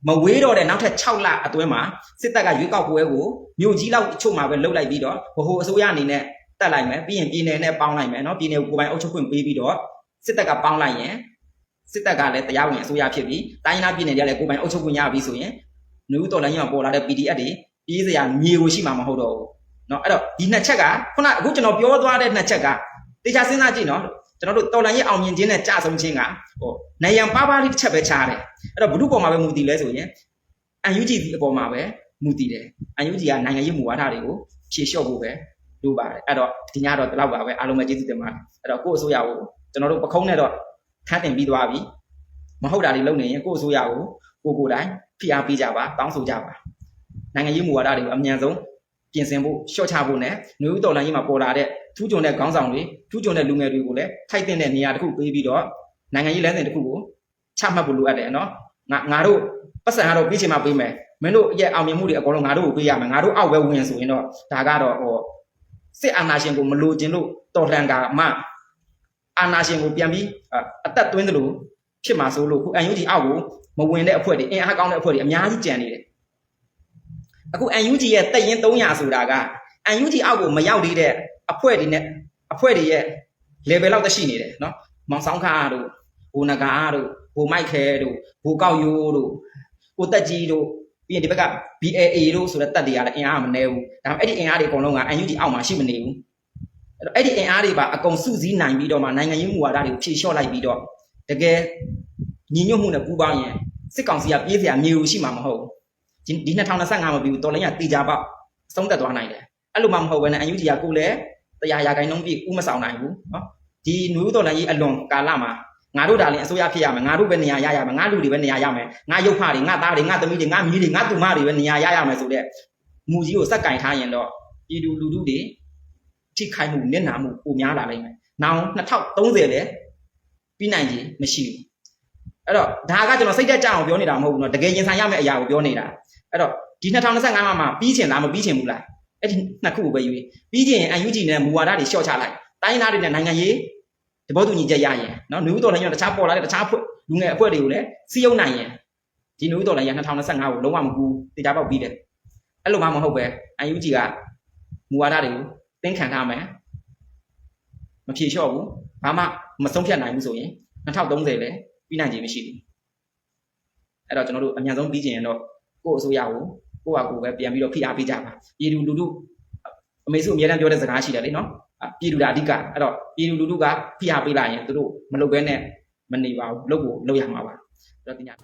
မဝေးတော့တဲ့နောက်ထပ်6လအတွင်းမှာစစ်တပ်ကရွေးကောက်ပွဲကိုမြို့ကြီးလောက်အချို့မှာပဲလှုပ်လိုက်ပြီးတော့ဗဟိုအစိုးရအနေနဲ့တက်လိုက်မယ်ပြီးရင်ပြည်နယ်နဲ့ပေါင်းလိုက်မယ်နော်ပြည်နယ်ကိုကိုယ်ပိုင်အုပ်ချုပ်ခွင့်ပေးပြီးတော့စစ်တပ်ကပေါင်းလိုက်ရင် စစ်တပ်ကလည်းတရားဝင်အစိုးရဖြစ်ပြီးတိုင်းရင်းသားပြည်နယ်တွေကလည်းကိုယ်ပိုင်အုပ်ချုပ်ခွင့်ရပြီဆိုရင် နူးတော်လိုင်းကြီးမှာပေါ်လာတဲ့ PDF တွေပြေးစရာမြေကိုရှိမှာမဟုတ်တော့ဘူးเนาะအဲ့တော့ဒီနှစ်ချက်ကခုနအခုကျွန်တော်ပြောသွားတဲ့နှစ်ချက်ကတေချာစဉ်းစားကြည့်เนาะကျွန်တော်တို့တော်လိုင်းရဲ့အောင်မြင်ခြင်းနဲ့ကြာဆုံးခြင်းကဟိုနိုင်ရန်ပါးပါးလေးတစ်ချက်ပဲချားတယ်အဲ့တော့ဘု து ပေါ်မှာပဲမူတည်လဲဆိုရင် UNG ဒီအပေါ်မှာပဲမူတည်တယ် UNG ကနိုင်ငံရေးမူဝါဒတွေကိုဖြေလျှော့ဖို့ပဲလိုပါတယ်အဲ့တော့ဒီညတော့ဒီလောက်ပါပဲအားလုံးပဲကျေးဇူးတင်ပါတယ်အဲ့တော့ကိုယ့်အစိုးရကိုကျွန်တော်တို့ပခုံးနဲ့တော့ ထမ်းတင်ပြီးသွားပြီမဟုတ်တာတွေလုပ်နေရင်ကိုယ့်အစိုးရကိုကိုယ်ကိုယ်တိုင်ဖိအားပေးကြပါတောင်းဆိုကြပါနိုင်ငံရေးမူဝါဒတွေကိုအမြန်ဆုံးပြင်ဆင်ဖို့ရှော့ချဖို့နဲ့နှွေဦးတော်လိုင်းကြီးမှာပေါ်လာတဲ့ထူးချွန်တဲ့ခေါင်းဆောင်တွေထူးချွန်တဲ့လူငယ်တွေကိုလည်းထိုက်တဲ့နေရာတစ်ခုပေးပြီးတော့နိုင်ငံရေးလမ်းစဉ်တစ်ခုကိုချမှတ်ဖို့လိုအပ်တယ်နော်ငါငါတို့ပတ်စံကတော့ပြီးချင်မှပေးမယ်မင်းတို့ရဲ့အောင်မြင်မှုတွေအကုန်လုံးငါတို့ကိုပေးရမယ်ငါတို့အောက်ပဲဝင်ဆိုရင်တော့ဒါကတော့ဟောစစ်အာဏာရှင်ကိုမလိုချင်လို့တော်လှန်ကမှ အာဏာရှင်ကိုပြန်ပြီးအသက်သွင်းသလိုဖြစ်မှာဆိုလို့ခုအန်ယူဂျီအောက်ကိုမဝင်တဲ့အဖွဲ့တွေအင်အားကောင်းတဲ့အဖွဲ့တွေအများကြီးကြံနေတယ်အခုအန်ယူဂျီရဲ့တက်ရင်300ဆိုတာကအန်ယူဂျီအောက်ကိုမရောက်သေးတဲ့အဖွဲ့တွေနဲ့အဖွဲ့တွေရဲ့ level လောက်တရှိနေတယ်နော်မောင်ဆောင်ခါတို့ဘိုနဂါတို့ဘိုမိုက်ခဲတို့ဘိုကောက်ယိုးတို့ကိုတက်ကြီးတို့ပြီးရင်ဒီဘက်က BAA တို့ဆိုတဲ့တက်တွေကလည်းအင်အားမနေဘူးဒါပေမဲ့အဲ့ဒီအင်အားတွေအကုန်လုံးကအန်ယူဂျီအောက်မှာရှိမနေဘူး အဲ့တော့အဲ့ဒီအင်အားတွေပါအကုန်စုစည်းနိုင်ပြီးတော့မှနိုင်ငံရေးမူဝါဒတွေကိုဖြေလျှော့လိုက်ပြီးတော့တကယ်ညီညွတ်မှုနဲ့ပူးပေါင်းရင်စစ်ကောင်စီကပြေးစရာမျိုးရှိမှာမဟုတ်ဘူးဒီဒီ2025မပြီးဘူးတော်လိုင်းကတေချာပေါက်အဆုံးသက်သွားနိုင်တယ်အဲ့လိုမှမဟုတ်ဘဲနဲ့အယူဂျီကကိုလည်းတရားရာခိုင်နှုန်းပြည့်ဥမဆောင်နိုင်ဘူးနော်ဒီနွေဦးတော်လိုင်းကြီးအလွန်ကာလမှာငါတို့ဒါလည်းအစိုးရဖြစ်ရမယ်ငါတို့ပဲနေရာရရမယ်ငါလူတွေပဲနေရာရမယ်ငါရုပ်ဖတွေငါသားတွေငါသမီးတွေငါမြီးတွေငါတူမတွေပဲနေရာရရမယ်ဆိုတဲ့မူကြီးကိုစက်ကင်ထားရင်တော့ပြည်သူလူထုတွေ ထိခိုက်မှုနစ်နာမှုပိုများလာလိမ့်မယ်။နောက်2030လည်းပြီးနိုင်ကြီးမရှိဘူး။အဲ့တော့ဒါကကျွန်တော်စိတ်သက်ကြအောင်ပြောနေတာမဟုတ်ဘူးเนาะတကယ်ရင်ဆိုင်ရမယ့်အရာကိုပြောနေတာအဲ့တော့ဒီ2025မှာမှပြီးချင်လားမပြီးချင်ဘူးလားအဲ့ဒီနှစ်ခုကိုပဲယူပြီးချင်ရင် UNG နဲ့မူဝါဒတွေရှော့ချလိုက်တိုင်းသားတွေနဲ့နိုင်ငံရေးတဘောတူညီချက်ရရင်เนาะနယူးတော်လည်းတခြားပေါ်လာတဲ့တခြားအဖွဲ့လူငယ်အဖွဲ့တွေကိုလည်းစီးယုံနိုင်ရင်ဒီနယူးတော်လည်း2025ကိုလုံးဝမကူတေချာပေါက်ပြီးတယ်အဲ့လိုမှမဟုတ်ပဲ UNG ကမူဝါဒတွေကို တင်းခံထားမယ်မဖြေလျှော့ဘူးဘာမှမဆုံးဖြတ်နိုင်ဘူးဆိုရင်2030လည်းပြီးနိုင်ခြင်းမရှိဘူးအဲ့တော့ကျွန်တော်တို့အများဆုံးပြီးကျင်ရင်တော့ကိုယ့်အစိုးရကိုကိုယ့်ဟာကိုယ်ပဲပြန်ပြီးတော့ဖိအားပေးကြပါပြည်သူလူထုအမေစုအများတန်းပြောတဲ့စကားရှိတယ်လေနော်ပြည်သူဒါအဓိကအဲ့တော့ပြည်သူလူထုကဖိအားပေးလိုက်ရင်သူတို့မလုပ်ဘဲနဲ့မနေပါဘူးလုပ်ကိုလုပ်ရမှာပါအဲ့တော့တင်ညာ